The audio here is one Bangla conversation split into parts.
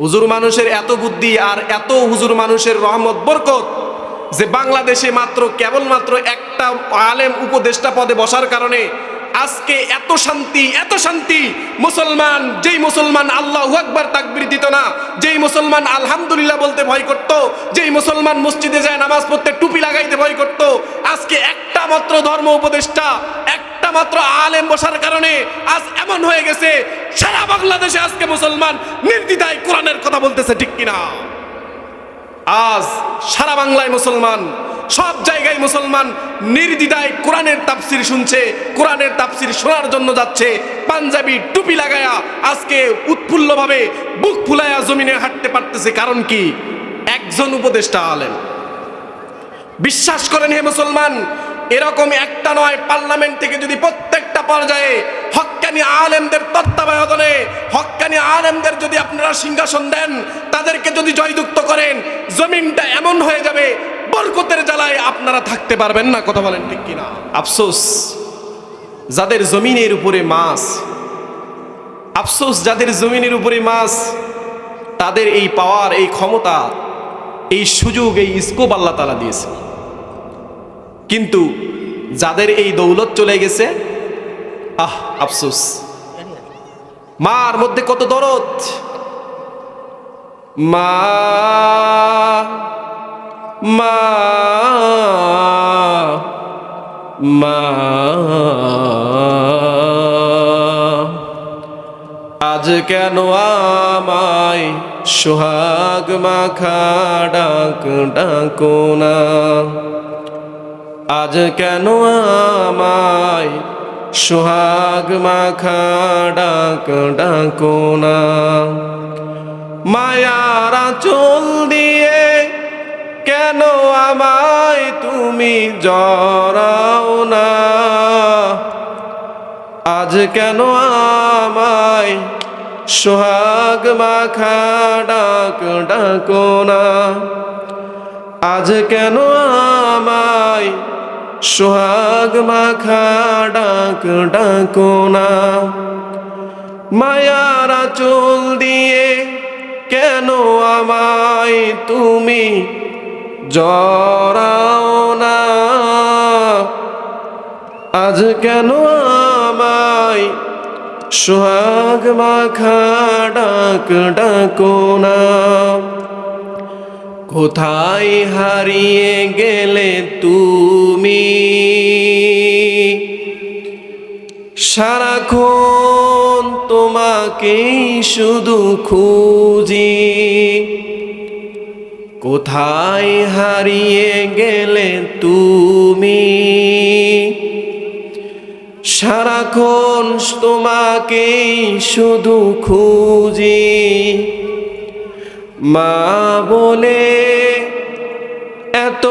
হুজুর মানুষের এত বুদ্ধি আর এত হুজুর মানুষের রহমত, বরকত যে বাংলাদেশে মাত্র কেবলমাত্র একটা আলেম উপদেষ্টা পদে বসার কারণে আজকে এত শান্তি এত শান্তি। মুসলমান, যেই মুসলমান আল্লাহ আকবার তাকবির দিত না, যেই মুসলমান আলহামদুলিল্লাহ বলতে ভয় করত, যেই মুসলমান মসজিদে যায় নামাজ পড়তে টুপি লাগাইতে ভয় করত, আজকে একটা মাত্র ধর্ম উপদেষ্টা, একটা মাত্র আলেম বসার কারণে আজ এমন হয়ে গেছে, সারা বাংলাদেশে আজকে মুসলমান নির্দ্বিধায় কোরআনের কথা বলতেছে, ঠিক কিনা? আজ সারা বাংলায় মুসলমান সব জায়গায় মুসলমান নির্দ্বিধায় কোরআনের তাফসির শুনছে, কোরআনের তাফসির শোনার জন্য যাচ্ছে, পাঞ্জাবি টুপি লাগায়া আজকে উৎফুল্লভাবে বুক ফুলায়া জমিনে হাঁটতে পারতেছে। কারণ কি? একজন উপদেষ্টা আলেন বিশ্বাস করেন হে মুসলমান, এরকম একটা নয়, পার্লামেন্ট থেকে যদি প্রত্যেকটা পর্যায়ে হক্কানি আলেমদের তত্ত্বাবধানে, হক্কানি আলেমদের যদি আপনারা সিংহাসন দেন, তাদেরকে যদি জয়যুক্ত করেন, জমিনটা এমন হয়ে যাবে বরকতের জ্বালায় আপনারা থাকতে পারবেন না, কথা বলেন ঠিক কিনা? আফসোস, যাদের জমিনের উপরে মাছ, আফসোস, যাদের জমিনের উপরে মাছ, তাদের এই পাওয়ার, এই ক্ষমতা, এই সুযোগ, এই স্কোপ আল্লাহ তালা দিয়েছে। কিন্তু যাদের এই দৌলত চলে গেছে, আহ, আফসোস। মার মধ্যে কত দরদ? মা মা মা। আজ কেন আমায় সোহাগ মাখা ডাক ডাকো না? আজ কেন আমায় সোহাগ মাখা ডাক ডাকো না? মায়ারা চল দিয়ে কেন আমায় তুমি জড়াও না? আজ কেন আমায় সোহাগ মাখা ডাক ডাকো না? আজ কেন আমায় সোহাগ মাখা ডাক ডাকো না? মায়ারা চুল দিয়ে কেন আমায় তুমি জড়াও না। আজ কেন আমায় সোহাগ মাখা ডাক ডাকো না? কোথায় হারিয়ে গেলে তুমি? সারাক্ষণ তোমাকেই শুধু খুঁজি। কোথায় হারিয়ে গেলে তুমি? সারাক্ষণ তোমাকেই শুধু খুঁজি। মা বলে, এত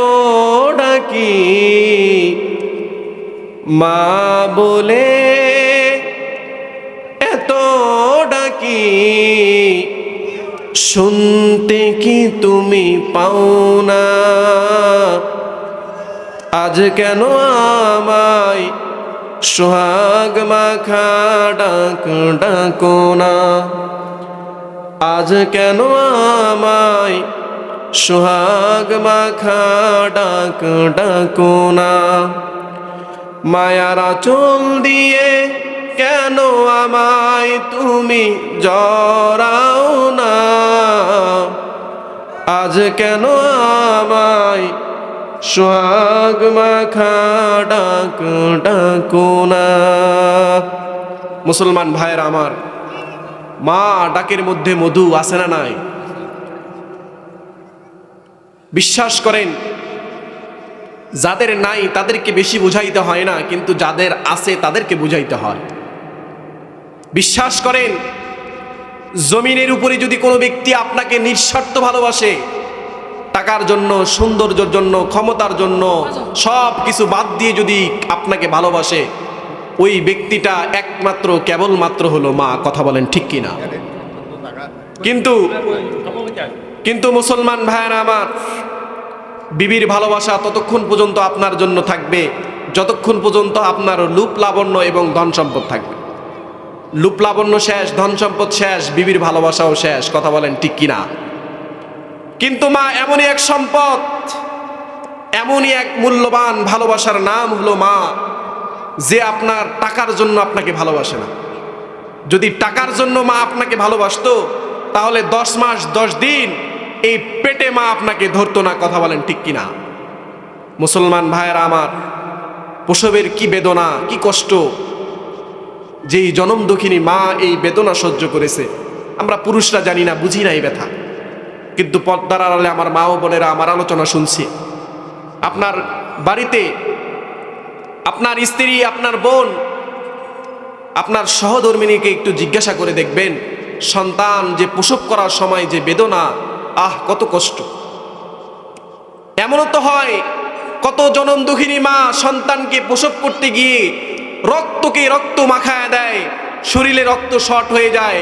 ডাকি? মা বলে, এত ডাকি? শুনতে কি তুমি পাও না আজ কেন আমায় সোহাগ মাখা ডাক ডাকো না আজ কেন আমায় সোহাগ মাখা ডাক ডাকো না মায়ারা চল দিয়ে কেন আমায় তুমি জড়াও না? আজ কেন আমায় সোহাগ মাখা ডাক ডাকো না? মুসলমান ভাইয়ের আমার, মা ডাকের মধ্যে মধু আছে না নাই? বিশ্বাস করেন, যাদের নাই তাদেরকে বেশি বুঝাইতে হয় না, কিন্তু যাদের আছে তাদেরকে বুঝাইতে হয়। বিশ্বাস করেন, জমিনের উপরে যদি কোনো ব্যক্তি আপনাকে নিঃস্বার্থ ভালোবাসে, টাকার জন্য, সৌন্দর্যের জন্য, ক্ষমতার জন্য সব কিছু বাদ দিয়ে যদি আপনাকে ভালোবাসে, ওই ব্যক্তিটা একমাত্র, কেবলমাত্র হলো মা, কথা বলেন ঠিক কিনা? কিন্তু কিন্তু মুসলমান ভাইয়েরা আমার, বিবির ভালোবাসা ততক্ষণ পর্যন্ত আপনার জন্য থাকবে, যতক্ষণ পর্যন্ত আপনার লুপ লাবণ্য এবং ধন সম্পদ থাকবে। লুপলাবণ্য শেষ, ধন সম্পদ শেষ, বিবির ভালোবাসাও শেষ, কথা বলেন ঠিক কিনা? কিন্তু মা, এমনই এক সম্পদ, এমনই এক মূল্যবান ভালোবাসার নাম হলো মা, যে আপনার টাকার জন্য আপনাকে ভালোবাসে না। যদি টাকার জন্য মা আপনাকে ভালোবাসতো, তাহলে দশ মাস, দশ দিন এই পেটে মা আপনাকে ধরতো না, কথা বলেন ঠিক কিনা? মুসলমান ভাইয়েরা আমার, প্রসবের কি বেদনা, কি কষ্ট যেই জনম দুঃখিনী মা এই বেদনা সহ্য করেছে, আমরা পুরুষরা জানি না, বুঝি না এই ব্যথা। কিন্তু পদ্মার আড়ালে আমার মা ও বোনেরা আমার আলোচনা শুনছি। আপনার বাড়িতে আপনার স্ত্রী, আপনার বোন, আপনার সহধর্মিনীকে একটু জিজ্ঞাসা করে দেখবেন, সন্তান যে প্রসব করার সময় যে বেদনা, আহ, কত কষ্ট। এমনও তো হয়, কত জনম দুঃখিনী মা সন্তানকে প্রসব করতে গিয়ে রক্তকে রক্ত মাখায় দেয়, শরীরে রক্ত শর্ট হয়ে যায়,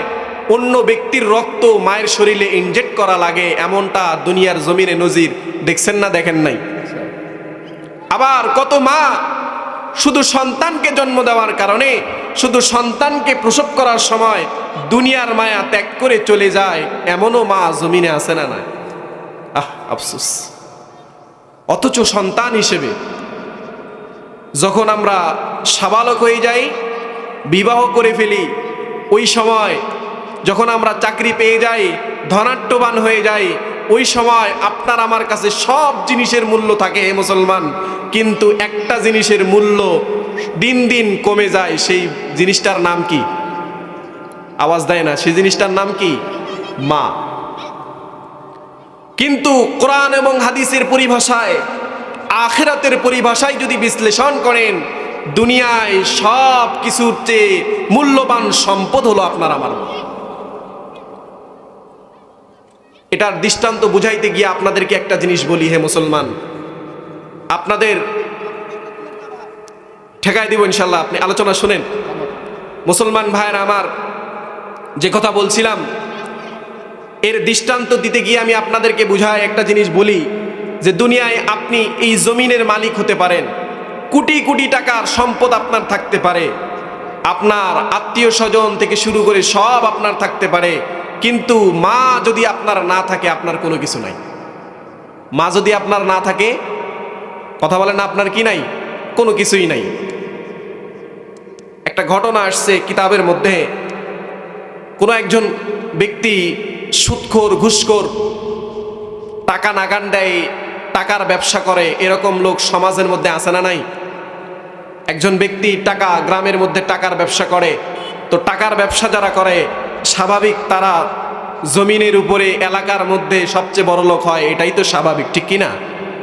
অন্য ব্যক্তির রক্ত মায়ের শরীরে ইনজেক্ট করা লাগে, এমনটা দুনিয়ার জমিনে নজির, দেখছেন না দেখেন নাই? আবার কত মা শুধু সন্তানকে জন্ম দেওয়ার কারণে, শুধু সন্তানকে প্রসব করার সময় দুনিয়ার মায়া ত্যাগ করে চলে যায়, এমনও মা জমিনে আছে না না আহ, আফসোস। অথচ সন্তান হিসেবে যখন আমরা সাবালক হয়ে যাই, বিবাহ করে ফেলি, ওই সময় যখন আমরা চাকরি পেয়ে যাই ধনাট্যবান হয়ে যাই, ওই সময় আপনার আমার কাছে সব জিনিসের মূল্য থাকে, হে মুসলমান। কিন্তু একটা জিনিসের মূল্য দিন দিন কমে যায়, সেই জিনিসটার নাম কি? আওয়াজ দেয় না, সেই জিনিসটার নাম কি? মা। কিন্তু কোরআন এবং হাদিসের পরিভাষায় আখেরাতের পরিভাষায় যদি বিশ্লেষণ করেন, দুনিয়ায় সব কিছুর চেয়ে মূল্যবান সম্পদ হলো আপনার আমার এটার দৃষ্টান্ত বুঝাইতে গিয়ে আপনাদেরকে একটা জিনিস বলি, হে মুসলমান। আপনাদের ঠেকাই দিব ইনশাল্লাহ, আপনি আলোচনা শুনেন। মুসলমান ভাইয়ের আমার, যে কথা বলছিলাম, এর দৃষ্টান্ত দিতে গিয়ে আমি আপনাদেরকে বুঝাই একটা জিনিস বলি। যে দুনিয়ায় আপনি এই জমিনের মালিক হতে পারেন, কোটি কোটি টাকার সম্পদ আপনার থাকতে পারে, আপনার আত্মীয় স্বজন থেকে শুরু করে সব আপনার থাকতে পারে, কিন্তু মা যদি আপনার না থাকে, আপনার কোনো কিছু নাই। মা যদি আপনার না থাকে, কথা বলেন আপনার কি নাই? কোনো কিছুই নাই। একটা ঘটনা আসছে কিতাবের মধ্যে। কোনো একজন ব্যক্তি সুৎখোর, ঘুষখোর, টাকা নাগান দেয় টাকার ব্যবসা করে, এরকম লোক সমাজের মধ্যে আসে না নাই? একজন ব্যক্তি টাকা, গ্রামের মধ্যে টাকার ব্যবসা করে, তো টাকার ব্যবসা যারা করে, স্বাভাবিক তারা জমিনের উপরে, এলাকার মধ্যে সবচেয়ে বড় লোক হয়, এটাই তো স্বাভাবিক, ঠিক কি না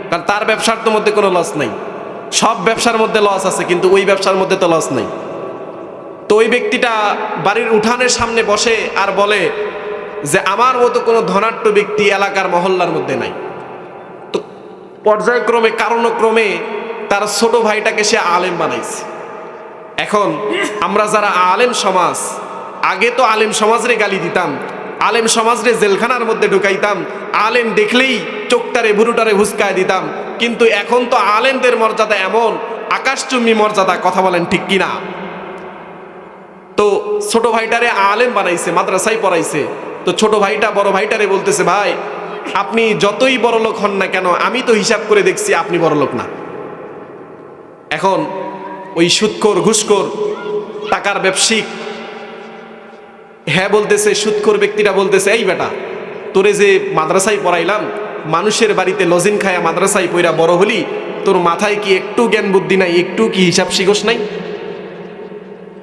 কারণ তার ব্যবসার তো মধ্যে কোনো লস নেই। সব ব্যবসার মধ্যে লস আছে, কিন্তু ওই ব্যবসার মধ্যে তো লস নেই। তো ওই ব্যক্তিটা বাড়ির উঠানের সামনে বসে আর বলে যে, আমার মতো কোনো ধনাঢ্য ব্যক্তি এলাকার মহল্লার মধ্যে নাই। পর্যায়ক্রমে, কারণক্রমে তার ছোট ভাইটাকে সে আলেম বানাইছে। এখন আমরা যারা আলেম সমাজ, আগে তো আলেম সমাজরে গালি দিতাম, আলেম সমাজরে জেলখানার মধ্যে ঢুকাইতাম, আলেম দেখলেই চোখটারে, ভুরুটারে হুসকায় দিতাম। কিন্তু এখন তো আলেমদের মর্যাদা এমন আকাশচুম্বী মর্যাদা, কথা বলেন ঠিক কিনা? তো ছোট ভাইটারে আলেম বানাইছে, মাদ্রাসায় পড়াইছে। তো ছোট ভাইটা, বড় ভাইটারে বলতেছে, ভাই আপনি যতই বড় লোক হন না কেন, আমি তো হিসাব করে দেখছি আপনি বড় লোক না। এখন ওই সুৎখোর, ঘুষখোর, টাকার ব্যবসায়িক হ্যাঁ বলতেছে, সুৎখোর ব্যক্তিটা বলতেছে, এই বেটা, তোরে যে মাদ্রাসায় পড়াইলাম, মানুষের বাড়িতে লজিন খায়া মাদ্রাসায় পইরা বড় হলি, তোর মাথায় কি একটু জ্ঞান বুদ্ধি নাই, একটু কি হিসাব শিখস নাই?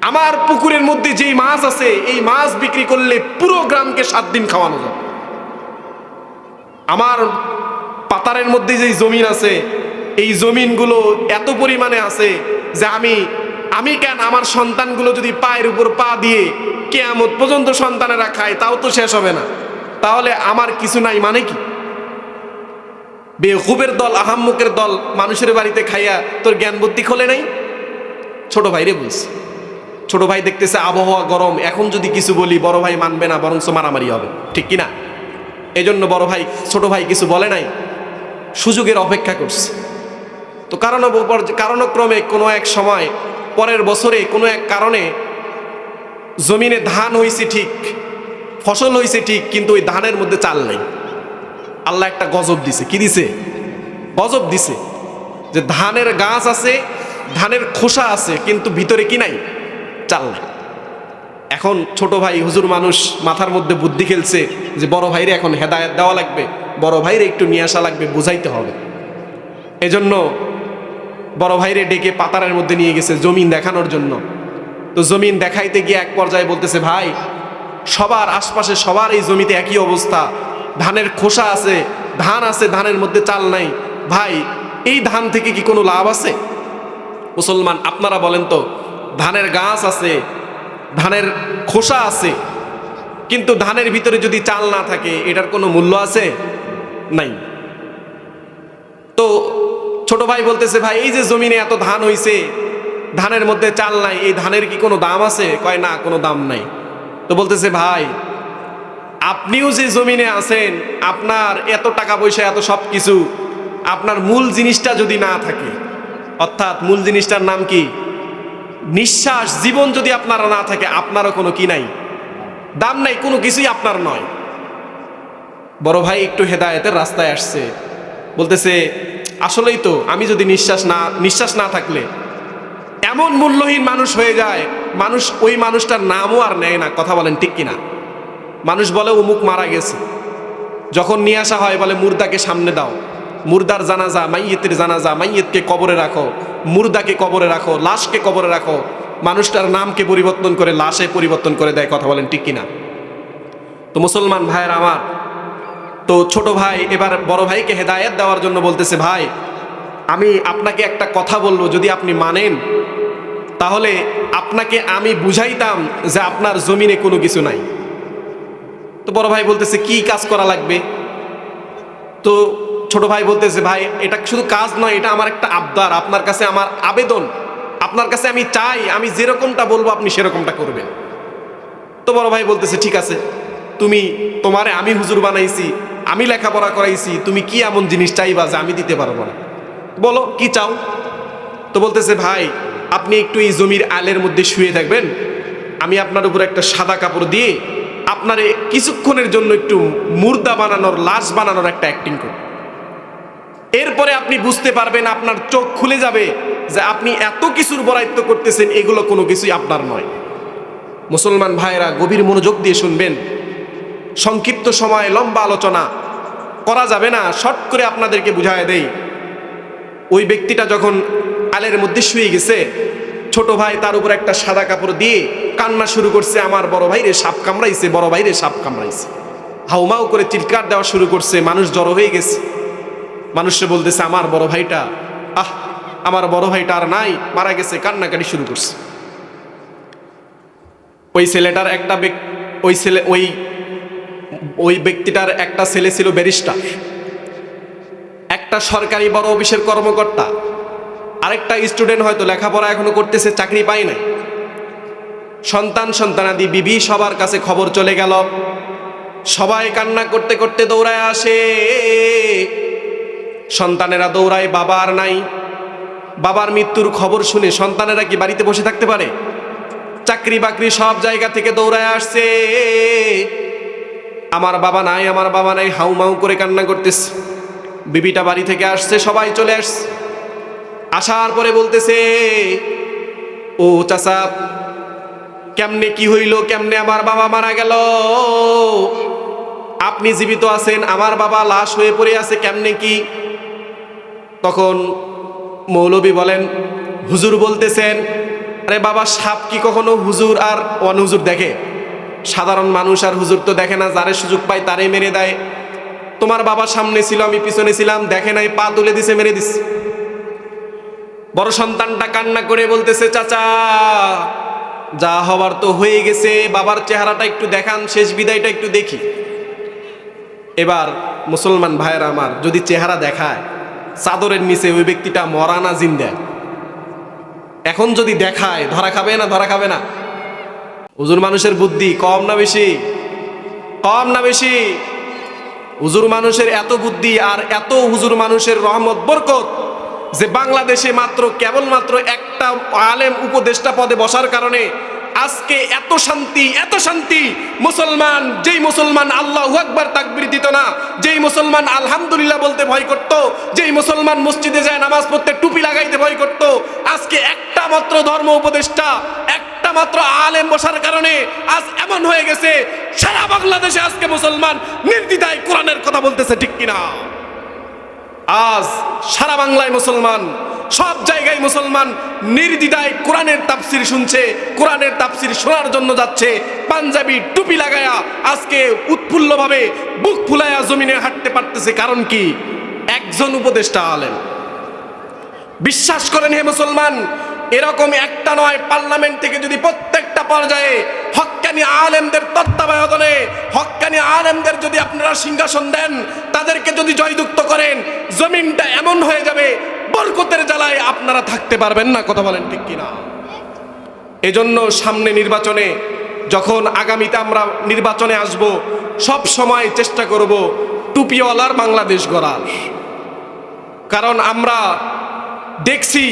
আমার পুকুরের মধ্যে যেই মাছ আছে, এই মাছ বিক্রি করলে পুরো গ্রামকে সাত দিন খাওয়ানো যাবে। আমার পাতারের মধ্যে যেই জমিন আছে, এই জমিনগুলো এত পরিমাণে আছে যে আমি আমি কেন আমার সন্তানগুলো যদি পায়ের উপর পা দিয়ে কেয়ামত পর্যন্ত সন্তানেরা খায়, তাও তো শেষ হবে না। তাহলে আমার কিছু নাই মানে কি? বেহুবের দল, আহাম্মুকের দল মানুষের বাড়িতে খাইয়া তোর জ্ঞান বুদ্ধি খোলে নাই? ছোট ভাইরে বলছে। ছোট ভাই দেখতেছে আবহাওয়া গরম, এখন যদি কিছু বলি, বড় ভাই মানবে না, বরঞ্চ মারামারি হবে। ঠিক কি না এই জন্য বড় ভাই, ছোট ভাই কিছু বলে নাই, সুযোগের অপেক্ষা করছে। তো কারণ কারণক্রমে কোনো এক সময়, পরের বছরে কোনো এক কারণে জমিনে ধান হয়েছে ঠিক, ফসল হয়েছে ঠিক, কিন্তু ওই ধানের মধ্যে চাল নেই। আল্লাহ একটা গজব দিছে। কি দিছে? গজব দিছে যে ধানের গাছ আছে, ধানের খোসা আছে, কিন্তু ভিতরে কি নাই? চাল নাই। এখন ছোট ভাই, হুজুর মানুষ মাথার মধ্যে বুদ্ধি খেলছে যে বড় ভাইরে এখন হেদায়েত দেওয়া লাগবে, বড় ভাইরে একটু নিয়ে আসা লাগবে, বুঝাইতে হবে। এজন্য বড় ভাইরে ডেকে পাতারের মধ্যে নিয়ে গেছে জমিন দেখানোর জন্য। তো জমিন দেখাইতে গিয়ে এক পর্যায়ে বলতেছে, ভাই, সবার আশপাশে সবার এই জমিতে একই অবস্থা। ধানের খোসা আছে, ধান আছে, ধানের মধ্যে চাল নাই। ভাই, এই ধান থেকে কি কোনো লাভ আছে? মুসলমান, আপনারা বলেন তো, ধানের গাছ আছে ধানের খোসা আছে, কিন্তু ধানের ভিতরে যদি চাল না থাকে, এটার কোনো মূল্য আছে? নাই। তো ছোট ভাই বলতেছে, ভাই, এই যে জমিনে এত ধান হইছে, ধানের মধ্যে চাল নাই, এই ধানের কি কোনো দাম আছে? কয়, না, কোনো দাম নাই। তো বলতেছে, ভাই, আপনিও যে জমিনে আছেন, আপনার এত টাকা পয়সা, এত সব কিছু, আপনার মূল জিনিসটা যদি না থাকে, অর্থাৎ মূল জিনিসটার নাম কি? নিঃশ্বাস জীবন যদি আপনার না থাকে, আপনারও কোনো কি নাই? দাম নাই, কোনো কিছুই আপনার নয়। বড় ভাই একটু হেদায়েতের রাস্তায় আসছে। বলতেছে, আসলেই তো, আমি যদি নিঃশ্বাস না নিঃশ্বাস না থাকলে, এমন মূল্যহীন মানুষ হয়ে যায়, মানুষ ওই মানুষটার নামও আর নেয় না, কথা বলেন ঠিক কিনা? মানুষ বলে, অমুক মারা গেছে। যখন নিয়ে আসা হয়, বলে, মুর্দাকে সামনে দাও। মুর্দার জানাজা, মাইয়েতের জানাজা, মাইয়েতকে কবরে রাখো। মুর্দাকে কবরে রাখো, লাশকে কবরে রাখো। মানুষটার নামকে পরিবর্তন করে, লাশে পরিবর্তন করে দেয়, কথা বলেন ঠিক কিনা? তো মুসলমান ভাইয়ের আমার, তো ছোট ভাই, এবার বড় ভাইকে হেদায়েত দেওয়ার জন্য বলতেছে, ভাই, আমি আপনাকে একটা কথা বলব, যদি আপনি মানেন, তাহলে আপনাকে আমি বুঝাইতাম যে আপনার জমিনে কোনো কিছু নাই। তো বড় ভাই বলতেছে, কি কাজ করা লাগবে? তো ছোট ভাই বলতেছে, ভাই, এটা শুধু কাজ নয়, এটা আমার একটা আবদার, আপনার কাছে আমার আবেদন, আপনার কাছে আমি চাই, আমি যেরকমটা বলব, আপনি সেরকমটা করবেন। তো বড় ভাই বলতেছে, ঠিক আছে, তুমি তোমারে আমি হুজুর বানাইছি, আমি লেখাপড়া করাইছি, তুমি কি এমন জিনিস চাইবা যে আমি দিতে পারব না? বলো, কি চাও? তো বলতেছে, ভাই, আপনি একটু এই জমির আলের মধ্যে শুয়ে থাকবেন, আমি আপনার উপর একটা সাদা কাপড় দিয়ে আপনার কিছুক্ষণের জন্য একটু মুর্দা বানানোর, লাশ বানানোর একটা অ্যাক্টিং করব। এরপরে আপনি বুঝতে পারবেন, আপনার চোখ খুলে যাবে যে আপনি এত কিছুর বরায়ত্ব করতেছেন, এগুলো কোনো কিছুই আপনার নয়। মুসলমান ভাইরা গভীর মনোযোগ দিয়ে শুনবেন। সংক্ষিপ্ত সময়ে, লম্বা আলোচনা করা যাবে না, শর্ট করে আপনাদেরকে বুঝায় দেই। ওই ব্যক্তিটা যখন আলের মধ্যে শুয়ে গেছে, ছোট ভাই তার উপর একটা সাদা কাপড় দিয়ে কান্না শুরু করছে, আমার বড় ভাইরে সাপ কামড়াইছে, বড় ভাইরে সাপ কামড়াইছে। হাউমাউ করে চিৎকার দেওয়া শুরু করছে, মানুষ জড়ো হয়ে গেছে। মানুষে বলতেছে, আমার বড় ভাইটা, আহ, আমার বড় ভাইটা আর নাই, মারা গেছে, কান্নাকাটি শুরু করছে। ওই ছেলেটার একটা ওই ছেলে, ওই ওই ব্যক্তিটার একটা ছেলে ছিল ব্যারিস্টার। একটা সরকারি বড় অফিসের কর্মকর্তা। আরেকটা স্টুডেন্ট হয়তো লেখাপড়া এখনও করতেছে, চাকরি পায় নাই। সন্তান সন্তানাদি, বিবি সবার কাছে খবর চলে গেল। সবাই কান্না করতে করতে দৌড়ায় আসে। সন্তানেরা দৌড়ায় বাবা আর নাই। বাবার মৃত্যুর খবর শুনে সন্তানেরা কি বাড়িতে বসে থাকতে পারে? চাকরি বাকরি সব জায়গা থেকে দৌড়ায় আসছে। আমার বাবা নাই, আমার বাবা নাই হাউ মাউ করে কান্না করতেছে। বিবিটা বাড়ি থেকে আসছে, সবাই চলে আসছে। আসার পরে বলতেছে, ও চাচা, কেমনে কি হইল, কেমনে আমার বাবা মারা গেল? আপনি জীবিত আছেন, আমার বাবা লাশ হয়ে পড়ে আছে, কেমনে কি তখন মৌলবী বলেন, হুজুর বলতেছেন, আরে বাবা, সাপ কি কখনো হুজুর আর অনহুজুর দেখে? সাধারণ মানুষ আর হুজুর তো দেখে না, যারে সুযোগ পায় তারে মেরে দেয়। তোমার বাবা সামনে ছিল, আমি পিছনে ছিলাম, দেখে নাই, পা তুলে দিছে, মেরে দিস বড় সন্তানটা কান্না করে বলতেছে, চাচা, যা হবার তো হয়ে গেছে, বাবার চেহারাটা একটু দেখান, শেষ বিদায়টা একটু দেখি। এবার মুসলমান ভাইয়েরা আমার যদি চেহারা দেখায় চাদরের নিচে ওই ব্যক্তিটা মরা না জিন্দা? এখন যদি দেখায়, ধরা খাবে না, ধরা খাবে না? হুজুর মানুষের বুদ্ধি কম না বেশি? কম না বেশি? হুজুর মানুষের এত বুদ্ধি আর এত হুজুর মানুষের রহমত, বরকত যে বাংলাদেশে মাত্র কেবলমাত্র একটা আলেম উপদেষ্টা পদে বসার কারণে আজকে এত শান্তি এত শান্তি। মুসলমান, যেই মুসলমান আল্লাহ আকবার তাকবির দিত না, যেই মুসলমান আলহামদুলিল্লাহ বলতে ভয় করত, যেই মুসলমান মসজিদে যায় নামাজ পড়তে টুপি লাগাইতে ভয় করত, আজকে একটা মাত্র ধর্ম উপদেষ্টা, একটা মাত্র আলেম বসার কারণে আজ এমন হয়ে গেছে, সারা বাংলাদেশে আজকে মুসলমান নির্দ্বিধায় কোরআনের কথা বলতেছে, ঠিক কিনা? আজ সারা বাংলায় মুসলমান সব জায়গায় মুসলমান নির্দ্বিধায় কোরআনের তাফসির শুনছে, কোরআনের তাফসির শোনার জন্য যাচ্ছে, পাঞ্জাবি টুপি লাগায়া আজকে উৎফুল্লভাবে বুক ফুলায়া জমিনে হাঁটতে পারতেছে। কারণ কি? একজন উপদেষ্টা আলেন বিশ্বাস করেন হে মুসলমান, এরকম একটা নয়, পার্লামেন্ট থেকে যদি প্রত্যেকটা পর্যায়ে হক্কানি আলেমদের তত্ত্বাবধানে, হক্কানি আলেমদের যদি আপনারা সিংহাসন দেন, তাদেরকে যদি জয়যুক্ত করেন, জমিনটা এমন হয়ে যাবে বরকতের জ্বালায় আপনারা থাকতে পারবেন না, কথা বলেন ঠিক কিনা? এজন্য সামনে নির্বাচনে যখন আগামীতে আমরা নির্বাচনে আসব, সব সময় চেষ্টা করব টুপিওয়ালার বাংলাদেশ গড়ার। কারণ আমরা দেখছি,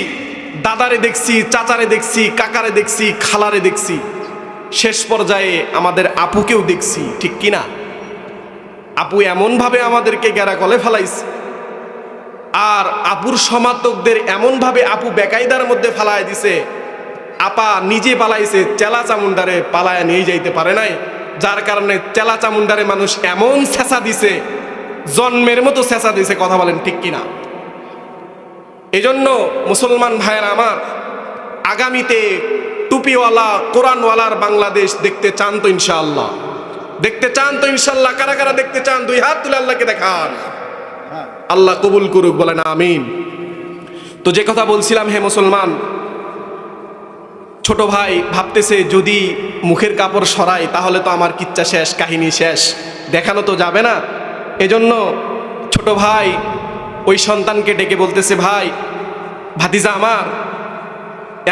দাদারে দেখছি, চাচারে দেখছি, কাকারে দেখছি, খালারে দেখছি। শেষ পর্যায়ে আমাদের আপুকেও দেখছি, ঠিক কি না আপু এমনভাবে আমাদেরকে গেরা কলে ফেলাইছে। আর আপুর সমাতকদের এমনভাবে আপু বেকায়দার মধ্যে ফালায় দিছে, আপা নিজে পালাইছে, চেলা চামুন্ডারে পালায় নিয়ে যাইতে পারে নাই। যার কারণে চেলা চামুন্ডারে মানুষ এমন ছেঁচা দিছে, জন্মের মতো ছেঁচা দিছে, কথা বলেন ঠিক কিনা। এজন্য মুসলমান ভাইয়ের আমার, আগামীতে টুপিওয়ালা, কোরআনওয়ালার বাংলাদেশ দেখতে চান তো ইনশাআল্লাহ। দেখতে চান তো ইনশাল্লাহ কারা কারা দেখতে চান, দুই হাত তুলে আল্লাহকে দেখান। আল্লাহ কবুল করুক, বলেন আমিন। তো যে কথা বলছিলাম, হে মুসলমান, ছোট ভাই ভাবতেছে, যদি মুখের কাপড় সরাই, তাহলে তো আমার কিচ্ছা শেষ, কাহিনী শেষ। দেখানো তো যাবে না। এজন্য ছোট ভাই ওই সন্তানকে ডেকে বলতেছে, ভাই, ভাতিজা আমার,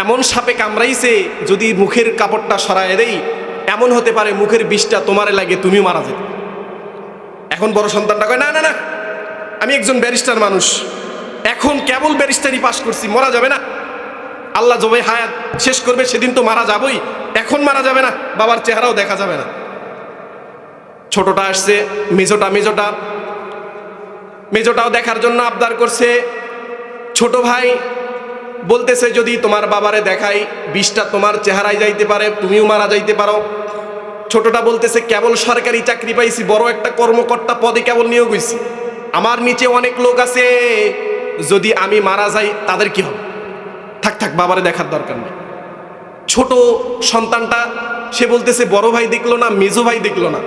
এমন সাপে কামড়াইছে, যদি মুখের কাপড়টা সরায় দেই, এমন হতে পারে মুখের বিষটা তোমারে লাগে, তুমিও মারা যেতে। এখন বড় সন্তানটা কয়, না না না আমি একজন ব্যারিস্টার মানুষ। এখন কেবল ব্যারিস্টারি পাশ করছি, মরা যাবে না। আল্লাহ জবে হায়াত শেষ করবে, সেদিন তো মারা যাবই। এখন মারা যাবে না, বাবার চেহারাও দেখা যাবে না। ছোটটা আসছে, মেজোটা মেজোটা। মেজোটাও দেখার জন্য আবদার করছে। ছোট ভাই বলতেছে, যদি তোমার বাবারে দেখাই, বিষটা তোমার চেহারায় যাইতে পারে, তুমিও মারা যাইতে পারো। ছোটটা বলতেছে, কেবল সরকারি চাকরি পাইছি, বড় একটা কর্মকর্তা পদে কেবল নিয়োগ হয়েছি আমার নিচে অনেক লোক আছে, যদি আমি মারা যাই, তাদের কি হবে? থাক থাক, বাবারে দেখার দরকার নেই। ছোট সন্তানটা, সে বলতেছে, বড় ভাই দেখল না, মেজো ভাই দেখল না।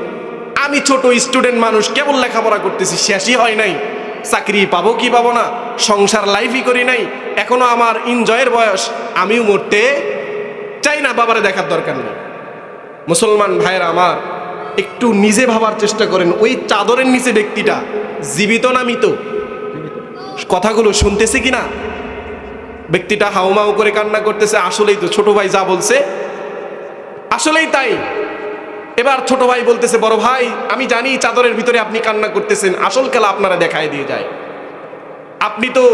আমি ছোট স্টুডেন্ট মানুষ, কেবল লেখাপড়া করতেছি, শেষই হয় নাই। চাকরি পাবো কি পাবো না, সংসার লাইফই করি নাই, এখনও আমার এনজয়ের বয়স, আমিও মরতে চাই না, বাবারে দেখার দরকার নেই। মুসলমান ভাইয়েরা আমার একটু নিজে ভাবার চেষ্টা করেন। ওই চাদরের নিচে ব্যক্তিটা জীবিত না মৃত? কথাগুলো শুনতেছে কি না ব্যক্তিটা হাউমাউ করে কান্না করতেছে, আসলেই তো ছোট ভাই যা বলছে। আসলেই তাই। এবার ছোট ভাই বলতেছে, বড় ভাই, আমি জানি চাদরের ভিতরে আপনি কান্না করতেছেন। আসল খেলা আপনারা দেখায় দিয়ে যায়। আপনি তো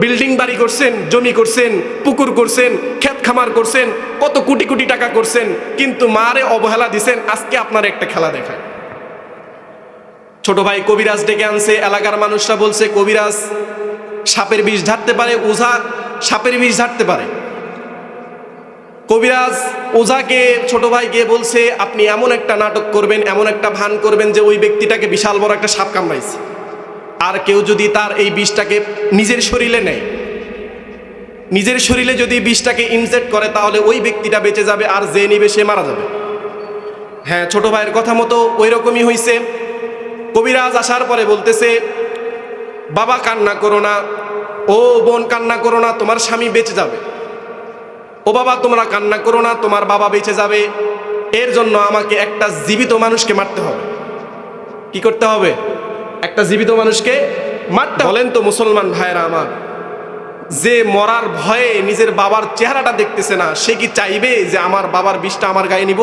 বিল্ডিং বাড়ি করছেন, জমি করছেন, পুকুর করছেন, ক্ষেত খামার করছেন, কত কোটি কোটি টাকা করছেন, কিন্তু মারে অবহেলা দিছেন, আজকে আপনার একটা খেলা দেখায়। ছোট ভাই কবিরাজ ডেকে আনছে, এলাকার মানুষরা বলছে, কবিরাজ, সাপের বিষ ঝাড়তে পারে ওঝা সাপের বিষ ঝাড়তে পারে। কবিরাজ ওঝাকে ছোট ভাই গিয়ে বলছে, আপনি এমন একটা নাটক করবেন, এমন একটা ভান করবেন যে ওই ব্যক্তিটাকে বিশাল বড় একটা সাপ কামড়াইছে। আর কেউ যদি তার এই বিষটাকে নিজের শরীরে নেয়, নিজের শরীরে যদি বিষটাকে ইনজেক্ট করে, তাহলে ওই ব্যক্তিটা বেঁচে যাবে আর যে নিবে সে মারা যাবে। হ্যাঁ ছোট ভাইয়ের কথা মতো ওই রকমই হয়েছে কবিরাজ আসার পরে বলতেছে, বাবা, কান্না করো না। ও বোন, কান্না করো না, তোমার স্বামী বেঁচে যাবে। ও বাবা, তোমরা কান্না করো না, তোমার বাবা বেঁচে যাবে। এর জন্য আমাকে একটা জীবিত মানুষকে মারতে হবে। কি করতে হবে? একটা জীবিত মানুষকে মারতে বলেন তো মুসলমান ভাইয়েরা আমার, যে মরার ভয়ে নিজের বাবার চেহারাটা দেখতেছে না, সে কি চাইবে যে আমার বাবার বিষটা আমার গায়ে নিব?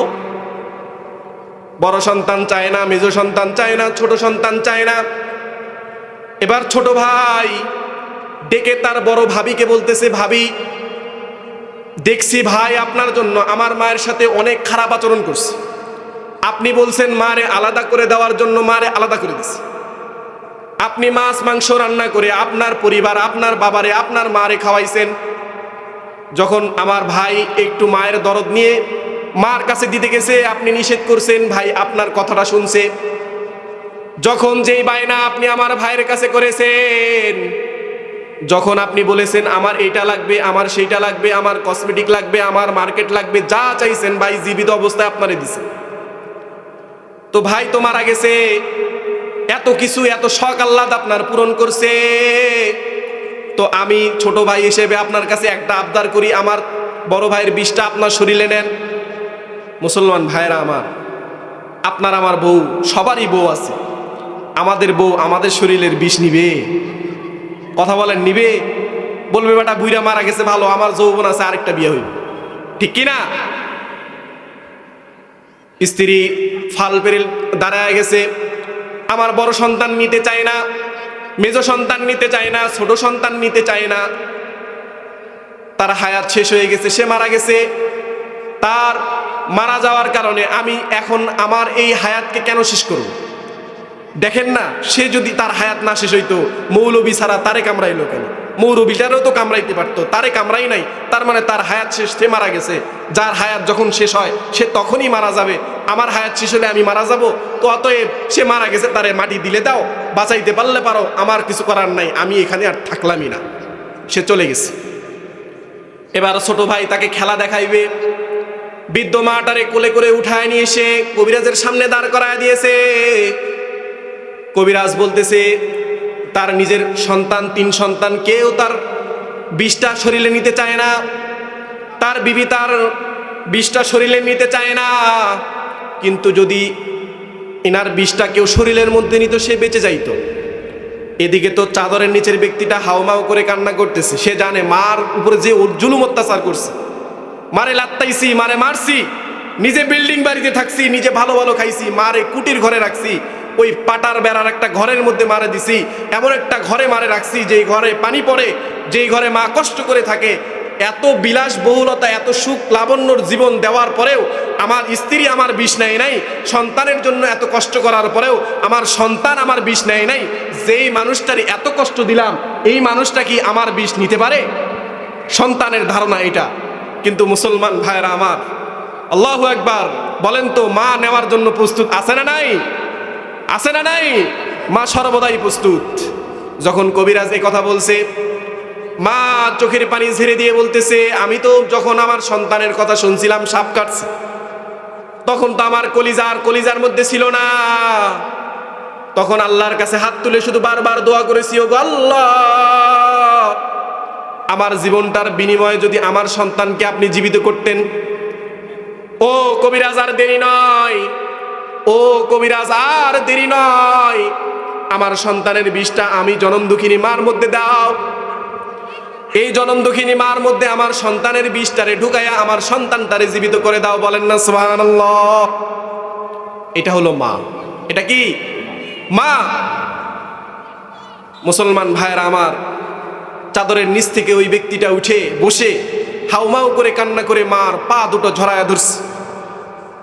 বড় সন্তান চায় না, মেজ সন্তান চায় না, ছোট সন্তান চায় না। এবার ছোট ভাই ডেকে তার বড় ভাবিকে বলতেছে, ভাবি, দেখছি ভাই আপনার জন্য আমার মায়ের সাথে অনেক খারাপ আচরণ করছে। আপনি বলছেন মারে আলাদা করে দেওয়ার জন্য মারে আলাদা করে দিছে। আপনি মাছ, মাংস রান্না করে আপনার পরিবার, আপনার বাবারে, আপনার মারে খাওয়াইছেন। যখন আমার ভাই একটু মায়ের দরদ নিয়ে মার কাছে দিতে গেছে, আপনি নিষেধ করছেন, ভাই আপনার কথাটা শুনছে। যখন যেই বায়না আপনি আমার ভাইয়ের কাছে করেছেন, যখন আপনি বলেছেন, আমার এইটা লাগবে, আমার সেইটা লাগবে, আমার কসমেটিক লাগবে, আমার মার্কেট লাগবে, যা চাইছেন, ভাই, জীবিত অবস্থায় আপনারে দিছে। তো ভাই তো মারা গেছে এত কিছু, এত শখ আহ্লাদ আপনার পূরণ করছে। তো আমি ছোট ভাই হিসেবে আপনার কাছে একটা আবদার করি, আমার বড় ভাইয়ের বিষটা আপনার শরীরে নেন। মুসলমান ভাইয়েরা আমার, আপনার আমার বউ, সবারই বউ আছে। আমাদের বউ আমাদের শরীরের বিষ নিবে। কথা বলেন, নিবে? বলবে, বেটা বুইরা মারা গেছে, ভালো, আমার যৌবন আছে, আরেকটা বিয়ে হইব। ঠিক কি না স্ত্রী ফাল পেরেল দাঁড়ায় গেছে আমার বড় সন্তান নিতে চায় না, মেজ সন্তান নিতে চায় না, ছোট সন্তান নিতে চায় না। তার হায়াত শেষ হয়ে গেছে, সে মারা গেছে। তার মারা যাওয়ার কারণে আমি এখন আমার এই হায়াতকে কেন শেষ করব? দেখেন না, সে যদি তার হায়াত না শেষ হইতো, মৌলবি ছাড়া তারে কামড়াইলো কেন? মৌলবীটারও তো কামড়াইতে পারতো, তারে কামড়াই নাই, তার মানে তার হায়াত শেষ, সে মারা গেছে। যার হায়াত যখন শেষ হয়, সে তখনই মারা যাবে। আমার হায়াত শেষ হলে আমি মারা যাব, তো অতএব সে মারা গেছে, তারে মাটি দিলে দাও, বাঁচাইতে পারলে পারো, আমার কিছু করার নাই, আমি এখানে আর থাকলামই না। সে চলে গেছে। এবার ছোট ভাই তাকে খেলা দেখাইবে। বৃদ্ধ মাটারে কোলে করে উঠায় নিয়ে এসে কবিরাজের সামনে দাঁড় করায় দিয়েছে। কবিরাজ বলতেছে তার নিজের সন্তান, তিন সন্তান, কেউ তার বিষটা শরীরে নিতে চায় না। তার বিবি তার বিষটা শরীরে নিতে চায় না। কিন্তু যদি এনার বিষটা কেউ শরীরের মধ্যে নিত, সে বেঁচে যাইতো। এদিকে তো চাদরের নিচের ব্যক্তিটা হাওমাও করে কান্না করতেছে। সে জানে মার উপরে যে জুলুম অত্যাচার করছে। মারে লাত্তাইছি, মারে মারছি, নিজে বিল্ডিং বাড়িতে থাকছি, নিজে ভালো ভালো খাইছি, মারে কুটির ঘরে রাখছি ওই পাটার বেড়ার একটা ঘরের মধ্যে মারে দিছি। এমন একটা ঘরে মারে রাখছি, যেই ঘরে পানি পড়ে, যেই ঘরে মা কষ্ট করে থাকে। এত বিলাস বহুলতা এত সুখ লাবণ্যর জীবন দেওয়ার পরেও আমার স্ত্রী আমার বিষ নেয় নাই, সন্তানের জন্য এত কষ্ট করার পরেও আমার সন্তান আমার বিষ নেয় নাই। যেই মানুষটারই এত কষ্ট দিলাম, এই মানুষটা কি আমার বিষ নিতে পারে? সন্তানের ধারণা এটা কিন্তু মুসলমান ভাইরা আমার, আল্লাহ একবার বলেন তো মা নেওয়ার জন্য প্রস্তুত আছে না নাই? আছে না নাই? মা সর্বদাই প্রস্তুত। যখন কবিরাজ এই কথা বলছে, মা চোখের পানি ঝেড়ে দিয়ে বলতেছে, আমি তো যখন আমার সন্তানের কথা শুনছিলাম, সাপ কাটছে। তখন তো আমার কলিজার কলিজার মধ্যে ছিল না। তখন আল্লাহর কাছে হাত তুলে শুধু বারবার দোয়া করেছি ও আল্লাহ, আমার জীবনটার বিনিময়ে যদি আমার সন্তানকে আপনি জীবিত করতেন, ও কবিরাজ, আর দেরি নয়। ও কবিরাজ, আর দেরি নয়। আমার সন্তানের বিষটা আমি জনম দুঃখিনী মার মধ্যে দাও। এই জনম দুঃখিনী মার মধ্যে আমার সন্তানের বিষটারে ঢুকাইয়া আমার সন্তানটারে জীবিত করে দাও, বলেন না, সুবহানাল্লাহ। এটা হলো মা। এটা কি? মা। মুসলমান ভাইয়েরা আমার, চাদরের নিচ থেকে ওই ব্যক্তিটা উঠে বসে হাউমাউ করে কান্না করে মার পা দুটো ঝরায়া ধরছে।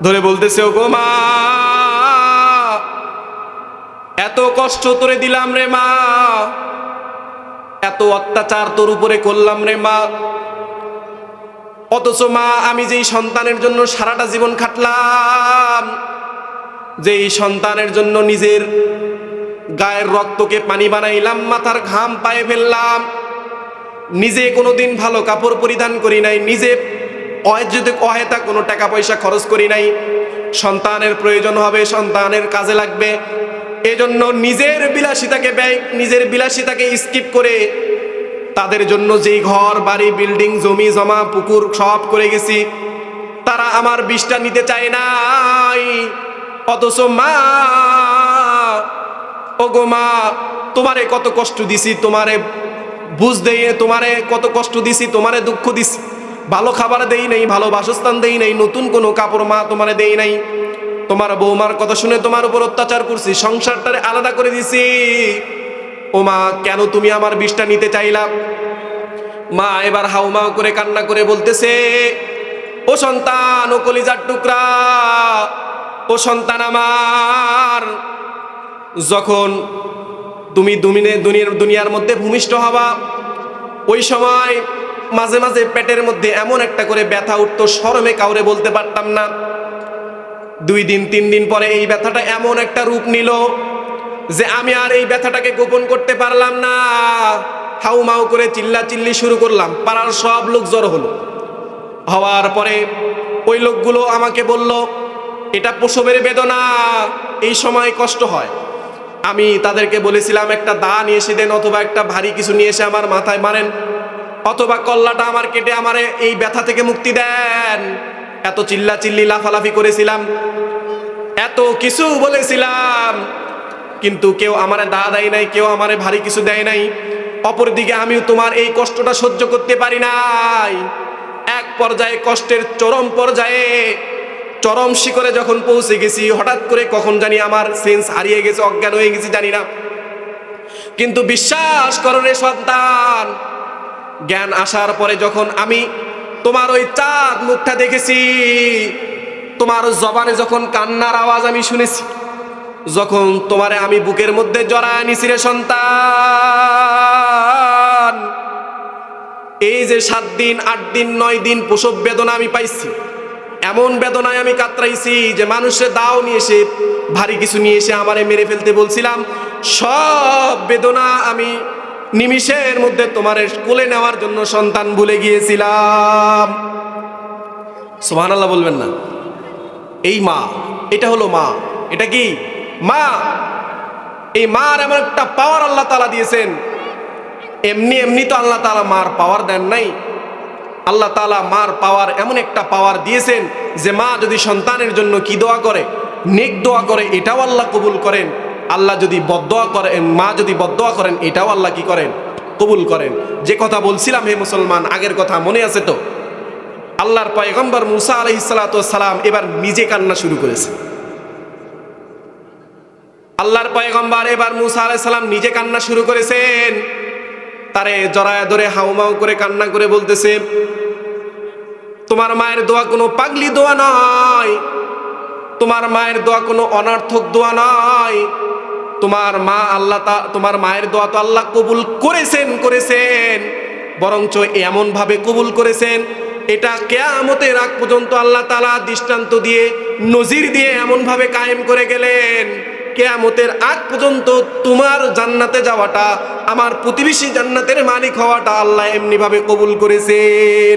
ধরে বলতেছে ও গো মা! এত কষ্ট তোরে দিলাম রে মা। এত অত্যাচার তোর উপরে করলাম রে মা। অথচ মা, আমি যেই সন্তানের জন্য সারাটা জীবন খাটলাম, যেই সন্তানের জন্য নিজের গায়ের রক্তকে পানি বানাইলাম, মাথার ঘাম পায়ে ফেললাম, নিজে কোনোদিন ভালো কাপড় পরিধান করি নাই, নিজে অহেতুক অহেতা কোনো টাকা পয়সা খরচ করি নাই। সন্তানের প্রয়োজন হবে, সন্তানের কাজে লাগবে। এজন্য নিজের বিলাসিতাকে ব্যয়, নিজের বিলাসিতাকে স্কিপ করে তাদের জন্য যেই ঘর, বাড়ি বিল্ডিং জমি, জমা, পুকুর সব করে গেছি। তারা আমার বিষটা নিতে চায় নাই। অথচ মা ও গো মা, তোমারে কত কষ্ট দিছি, তোমারে বুঝ দেই তোমারে কত কষ্ট দিছি, তোমারে দুঃখ দিছি। ভালো খাবার দেই নাই, ভালো বাসস্থান দেই নাই, নতুন কোনো কাপড় মা তোমারে দেই নাই। তোমার বৌমার কথা শুনে তোমার উপর অত্যাচার করছি, সংসারটারে আলাদা করে দিছি। ও মা কেন তুমি আমার বিষটা নিতে চাইলা? মা এবার হাউমাউ করে কান্না করে বলতেছে, ও সন্তান, ও কলিজার টুকরা, ও সন্তান আমার, যখন তুমি দুমিনে, দুনিয়ার দুনিয়ার মধ্যে ভূমিষ্ঠ হবা, ওই সময় মাঝে মাঝে পেটের মধ্যে এমন একটা করে ব্যথা উঠতো শরমে কাউরে বলতে পারতাম না। দুই দিন, তিন দিন পরে এই ব্যথাটা এমন একটা রূপ নিল যে আমি আর এই ব্যথাটাকে গোপন করতে পারলাম না। হাউ মাউ করে চিল্লা চিল্লি শুরু করলাম, পাড়ার সব লোক জড়ো হলো। হওয়ার পরে ওই লোকগুলো আমাকে বলল, এটা প্রসবের বেদনা, এই সময় কষ্ট হয়। আমি তাদেরকে বলেছিলাম, একটা দা নিয়ে এসে দেন, অথবা একটা ভারী কিছু নিয়ে এসে আমার মাথায় মারেন, অথবা কল্লাটা আমার কেটে আমারে এই ব্যথা থেকে মুক্তি দেন। এত চিল্লা চিল্লি লাফালাফি করেছিলাম। এত কিছু বলেছিলাম। কিন্তু কেউ আমারে দা দেয় নাই, কেউ আমারে ভারী কিছু দেয় নাই। অপরদিকে আমিও তোমার এই কষ্টটা সহ্য করতে পারি নাই। এক পর্যায়ে কষ্টের চরম পর্যায়ে, চরম শিখরে যখন পৌঁছে গেছি, হঠাৎ করে কখন জানি আমার সেন্স হারিয়ে গেছে, অজ্ঞান হয়ে গেছি, জানি না। কিন্তু বিশ্বাস করো রে সন্তান, জ্ঞান আসার পরে যখন আমি তোমার ওই চাঁদ মুখটা দেখেছি। তোমার জবানে যখন কান্নার আওয়াজ আমি শুনেছি, যখন তোমারে আমি বুকের মধ্যে জড়ায় নিছি রে সন্তান। এই যে সাত দিন, আট দিন, নয় দিন প্রসব বেদনা আমি পাইছি, এমন বেদনায় আমি কাতরাইছি যে মানুষের দাও নিয়ে এসে, ভারী কিছু নিয়ে এসে আমারে মেরে ফেলতে বলছিলাম। সব বেদনা আমি নিমিষের মধ্যে তোমার স্কুলে নেওয়ার জন্য সন্তান ভুলে গিয়েছিলাম। সোহান আল্লাহ বলবেন না। এই মা, এটা হলো মা। এটা কি? মা! এই মার এমন একটা পাওয়ার আল্লাহ তালা দিয়েছেন। এমনি এমনি তো আল্লাহ তালা মার পাওয়ার দেন নাই। আল্লাহ তালা মার পাওয়ার এমন একটা পাওয়ার দিয়েছেন যে মা যদি সন্তানের জন্য কি দোয়া করে, নেক দোয়া করে, এটাও আল্লাহ কবুল করেন। আল্লাহ যদি বদোয়া করেন, মা যদি বদোয়া করেন, এটাও আল্লাহ কি করেন? কবুল করেন। যে কথা বলছিলাম হে মুসলমান, আগের কথা মনে আছে তো? আল্লাহর পয়গম্বর মুসা আলহিসালাম এবার নিজে কান্না শুরু করেছে। আল্লাহর পয়গম্বর এবার মুসা আলাইসাল্লাম নিজে কান্না শুরু করেছেন। তারে জড়ায় ধরে হাউমাউ করে কান্না করে বলতেছে, তোমার মায়ের দোয়া কোনো পাগলি দোয়া নয়। তোমার মায়ের দোয়া কোনো অনার্থক দোয়া নয়। তোমার মা আল্লাহ তোমার মায়ের দোয়া তো আল্লাহ কবুল করেছেন করেছেন। বরঞ্চ এমন ভাবে কবুল করেছেন, এটা কেয়ামতের আগ পর্যন্ত আল্লাহ তালা দৃষ্টান্ত দিয়ে, নজির দিয়ে এমন ভাবে কায়েম করে গেলেন। কেয়ামতের আগ পর্যন্ত তোমার জান্নাতে যাওয়াটা, আমার প্রতিবেশী জান্নাতের মালিক হওয়াটা আল্লাহ এমনিভাবে কবুল করেছেন।